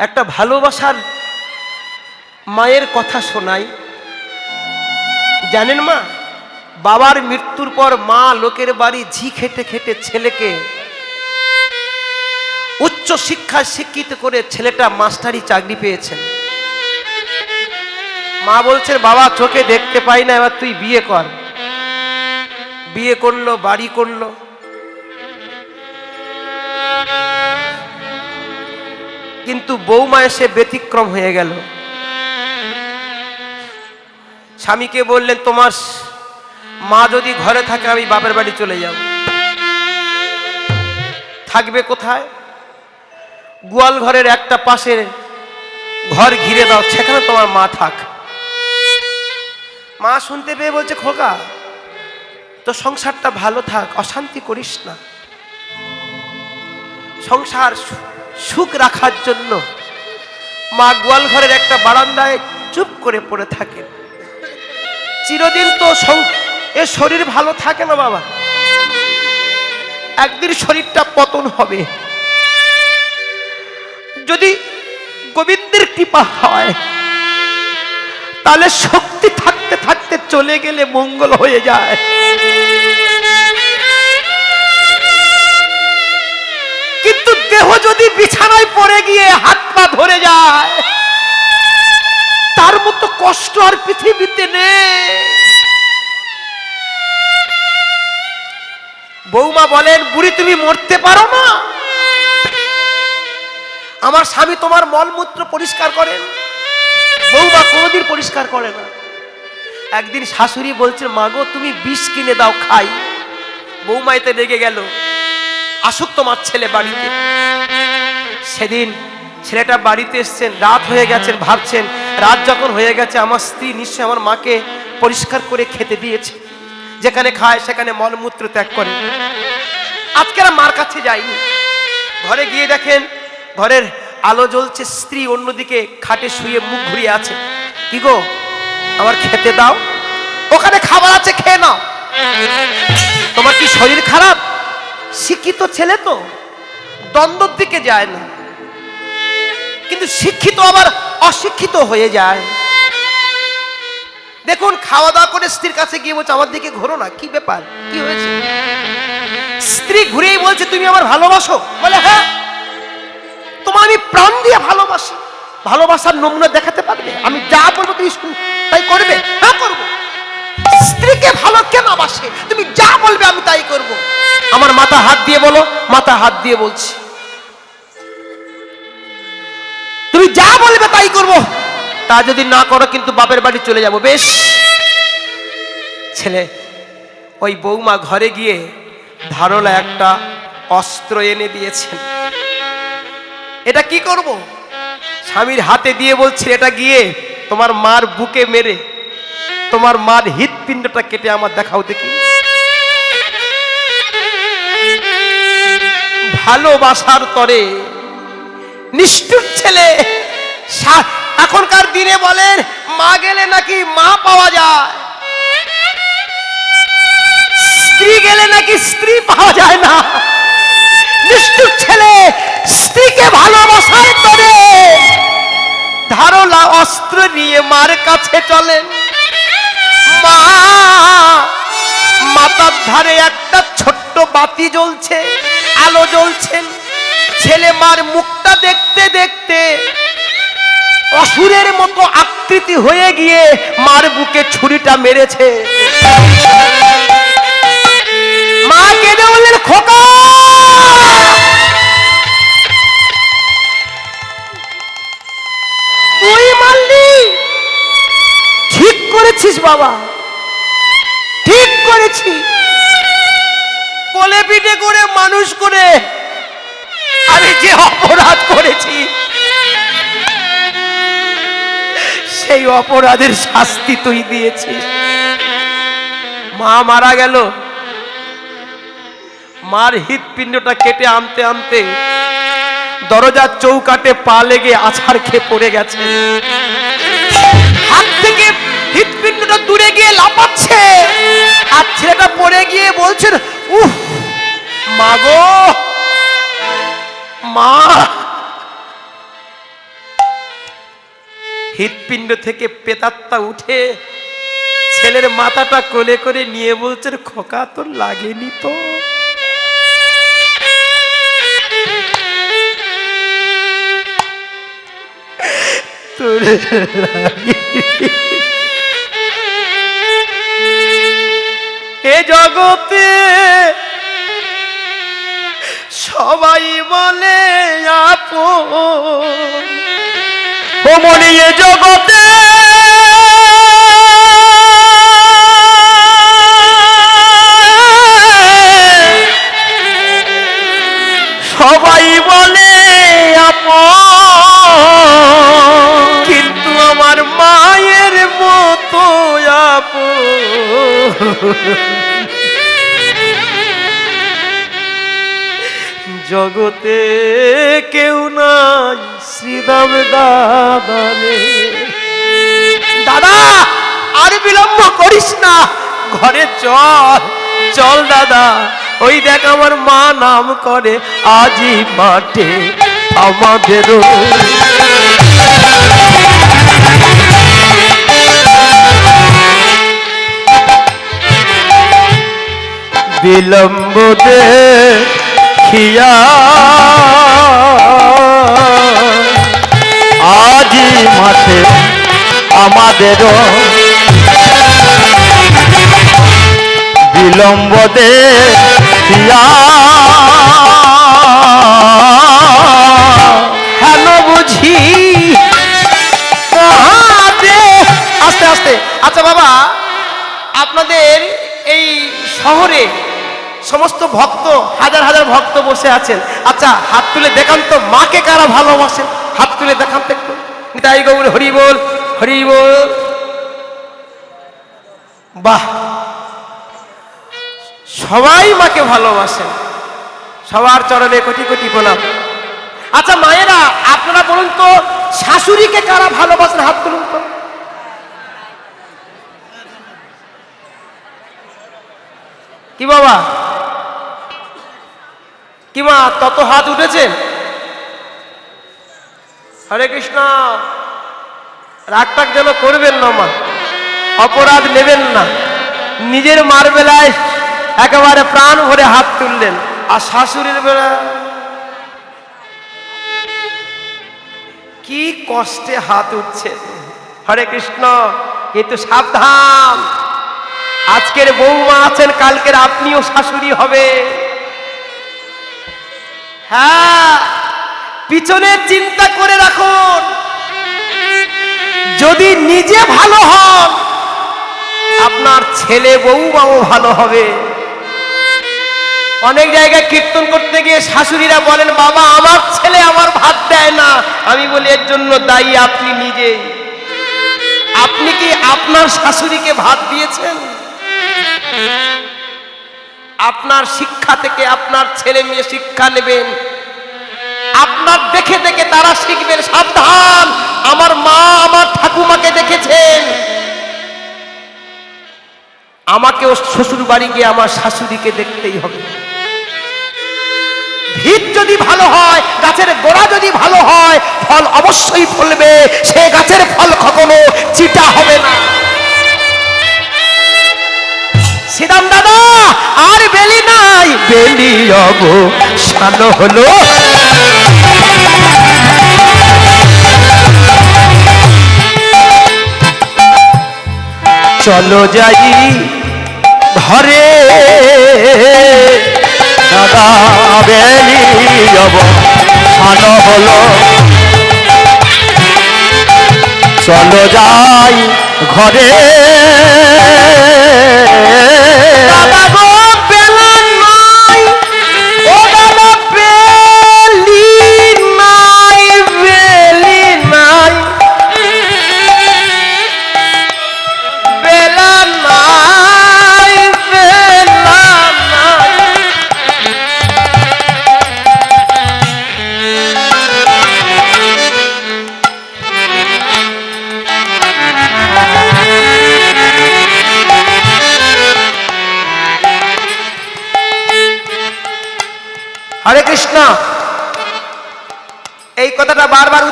একটা ভালোবাসার মায়ের কথা শোনাই। জানেন মা, বাবার মৃত্যুর পর মা লোকের বাড়ি ঝি খেটে খেটে ছেলেকে উচ্চ শিক্ষায় শিক্ষিত করে ছেলেটা মাস্টারি চাকরি পেয়েছেন মা বলছেন, বাবা, চোখে দেখতে পাই না, এবার তুই বিয়ে কর। বিয়ে করল, বাড়ি করল। কিন্তু বৌমা এসে ব্যতিক্রম হয়ে গেল। স্বামীকে বললেন, তোমার মা যদি ঘরে থাকে, আমি বাপের বাড়ি চলে যাব। থাকবে কোথায়? গোয়াল ঘরের একটা পাশে ঘর ঘিরে দাও, সেখানে তোমার মা থাক। মা শুনতে পেয়ে বলছে, খোকা, তো সংসারটা ভালো থাক, অশান্তি করিস না। সংসার সুখ রাখার জন্য মা গোয়াল ঘরের একটা বারান্দায় চুপ করে পড়ে থাকে। চিরদিন তো এ শরীর ভালো থাকে না বাবা। একদিন শরীরটা পতন হবে। যদি গোবিন্দের কৃপা হয়, তাহলে শক্তি থাকতে থাকতে চলে গেলে মঙ্গল হয়ে যায়। কিন্তু দেহ যদি বিছানায় পড়ে গিয়ে হাত পা ধরে যায়, তার মতো কষ্ট আর পৃথিবীতে নেই। বৌমা বলেন, বুড়ি, তুমি মরতে পারো না। আমার স্বামী তোমার মলমূত্র পরিষ্কার করেন। বৌমা কোনোদিন পরিষ্কার করে না। একদিন শাশুড়ি বলছে মাগো তুমি বিষ কিনে দাও, খাই। বৌমা এতে রেগে গেল। আসুক তোমার ছেলে বাড়িতে। সেদিন ছেলেটা বাড়িতে এসছেন, রাত হয়ে গেছেন, ভাবছেন, রাত যখন হয়ে গেছে, আমার স্ত্রী নিশ্চয়ই আমার মাকে পরিষ্কার করে খেতে দিয়েছে। যেখানে খায়, সেখানে মলমূত্র ত্যাগ করে। আজকে মার কাছে যায়নি ঘরে গিয়ে দেখেন, ঘরের আলো জ্বলছে, স্ত্রী অন্যদিকে খাটে শুয়ে মুখ ঘুরিয়ে আছে। কি গো, আমার খেতে দাও। ওখানে খাবার আছে, খেয়ে নাও। তোমার কি শরীর খারাপ? শিক্ষিত ছেলে তো, দ্বন্দ্বর দিকে যায় না। কিন্তু শিক্ষিত আবার অশিক্ষিত হয়ে যায়। দেখুন খাওয়া দাওয়া করে স্ত্রীর কাছে গিয়ে বলছে, আমার দিকে ঘোরো না, কি ব্যাপার? কি হয়েছে? স্ত্রী ঘুরেই বলছে, তুমি আমার ভালোবাসো? বলে হ্যাঁ তোমার আমি প্রাণ দিয়ে ভালোবাসি। ভালোবাসার নমুনা দেখাতে পারবে? আমি যা বলব তুমি তাই করবে? হ্যাঁ করব। স্ত্রীকে ভালো কেন বাসে? বলবে আমি তাই করব। আমার মাথা হাত দিয়ে বলো মাথা হাত দিয়ে বলছি। তুমি যা বলবে তাই করব। তা যদি না করো কিন্তু বাপের বাড়ি চলে যাব। বেশ। ছেলে ওই বৌমা ঘরে গিয়ে ধারলা একটা অস্ত্র এনে দিয়েছেন। এটা কি করব? স্বামীর হাতে দিয়ে বলছে এটা গিয়ে তোমার মার বুকে মেরে তোমার মার হৃৎপিণ্ডটা কেটে আমার দেখাও দেখি। ভালোবাসার তরে। নিষ্ঠুর ছেলে এখনকার দিনে বলেন, মা গেলে নাকি মা পাওয়া যায়। স্ত্রী গেলে নাকি স্ত্রী পাওয়া যায় না। নিষ্ঠুর ছেলে, স্ত্রীকে ভালোবাসার তরে। ধারলা অস্ত্র নিয়ে মার কাছে চলেন। মা, মাথার ধারে একটা ছোট্ট বাতি জ্বলছে। আলো জ্বলছেন ছেলে মার মুখটা দেখতে দেখতে অসুরের মতো আকৃতি হয়ে গিয়ে মার বুকে ছুরিটা মেরেছে। মা কেঁদে বললেন, খোকা! তুই মারলি? ঠিক করেছিস বাবা। ঠিক করেছি কোলে পিঠে করে মানুষ করে আমি যে অপরাধ করেছি, সেই অপরাধের শাস্তি তুই দিয়েছিস। মা মারা গেল। মার হৃৎপিণ্ডটা কেটে আনতে আনতে দরজার চৌকাটে পা লেগে আছাড় খেয়ে পড়ে গেছে। হাত থেকে হৃৎপিণ্ডটা দূরে গিয়ে লাপাচ্ছে আর ছেলেটা পড়ে গিয়ে বলছেন উহ মা গো, মা। হৃৎপিণ্ড থেকে পেতাত্তা উঠে ছেলের মাথাটা কোলে করে নিয়ে বলছেন খোকা, তোর লাগেনি তো? তোর জগতে সবাই বলে আপন। ও এ জগতে সবাই বলে কিন্তু আমার মায়ের মতো আপন। জগতে কেউ নাই শ্রীদাম দাদানে দাদা, আর বিলম্ব করিস না। ঘরে চল চল দাদা। ওই দেখ আমার মা নাম করে আজি মাঠে আমাদেরও। বিলম্ব দেখিয়া আজি মাঠে আমাদেরও বিলম্ব দেখিয়া হ্যালো বুঝি। আস্তে আস্তে। আচ্ছা বাবা, আপনাদের এই শহরে সমস্ত ভক্ত, হাজার হাজার ভক্ত বসে আছেন। আচ্ছা হাত তুলে দেখান তো মাকে কারা ভালোবাসেন হাত তুলে দেখান তো একটু। তাই গৌর, হরি বল হরি বল। বাহ! সবাই মাকে ভালোবাসেন। সবার চরণে কোটি কোটি প্রণাম। আচ্ছা মায়েরা, আপনারা বলুন তো, শাশুড়িকে কারা ভালোবাসেন? হাত তুলুন তো। কি বাবা? কি মা, তত হাত উঠেছেন হরে কৃষ্ণ রাগ টাগ যেন করবেন না মা, অপরাধ নেবেন না। নিজের মার বেলায় একেবারে প্রাণ ভরে হাত তুললেন। আর শাশুড়ির বেলা কি কষ্টে হাত উঠছে। হরে কৃষ্ণ কিন্তু সাবধান। আজকের বৌমা আছেন, কালকের আপনিও শাশুড়ি হবে। হ্যাঁ পিছনে চিন্তা করে রাখুন। যদি নিজে ভালো হন, আপনার ছেলে বৌমাও ভালো হবে। অনেক জায়গায় কীর্তন করতে গিয়ে শাশুড়িরা বলেন, বাবা, আমার ছেলে আমার ভাত দেয় না। আমি বলি, এর জন্য দায়ী আপনি নিজেই। আপনি কি আপনার শাশুড়িকে ভাত দিয়েছেন? আপনার শিক্ষা থেকে আপনার ছেলে মেয়ে শিক্ষা নেবেন। আপনার দেখে দেখে তারা শিখবেন সাবধান। আমার মা আমার ঠাকুমাকে দেখেছেন। আমাকেও শ্বশুর বাড়ি গিয়ে আমার শাশুড়িকে দেখতেই হবে। ভিত যদি ভালো হয়, গাছের গোড়া যদি ভালো হয়, ফল অবশ্যই ফলবে। বেলি অবসান হলো। চলো যাই ঘরে। দাদা বেলি অবসান হলো। চলো যাই ঘরে। বারবার উচ্চারণ